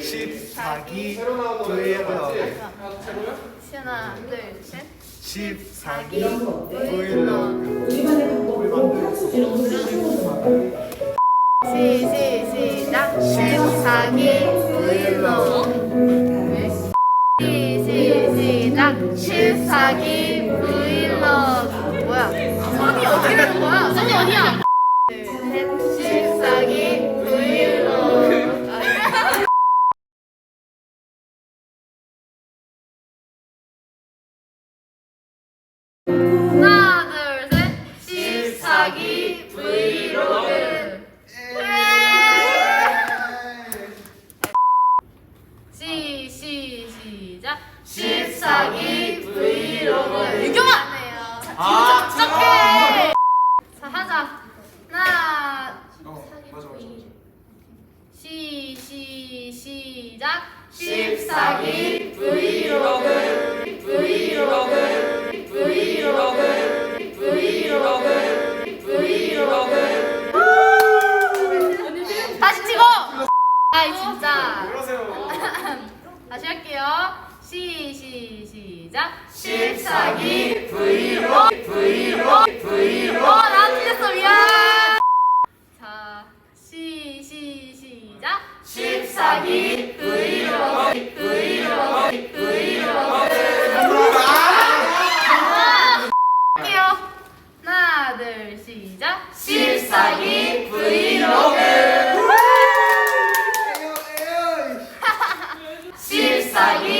14기 브이로그 하나, 둘, 셋. 14기 브이로그 우리만의 방법으로 학습 시, 시, 시작. 14기 브이로그. 시, 시, 시작. 14기 브이로그. 뭐야? 손이 어떻게 되는 거야? 손이 어디야? 둘, 셋. 14기 시작. 14기 브이로그. 유경아! 아, 시작해! 자, 하자. 하나, 어 맞아 맞아 시, 시, 시작. 14기 브이로그. 브이로그. 브이로그. 브이로그. 브이로그. 다시 찍어! 아이, 진짜. 그러세요 다시 할게요. 시, 시, 시작. 십사기 브이로 브이로 브이로 어, 나 틀렸어, 미안. 자, 시, 시, 시작. 실사기 브이로 브이로 브이로 할게요. 하나, 둘, 시작. 십사기 브이로그 에어 에어 십사기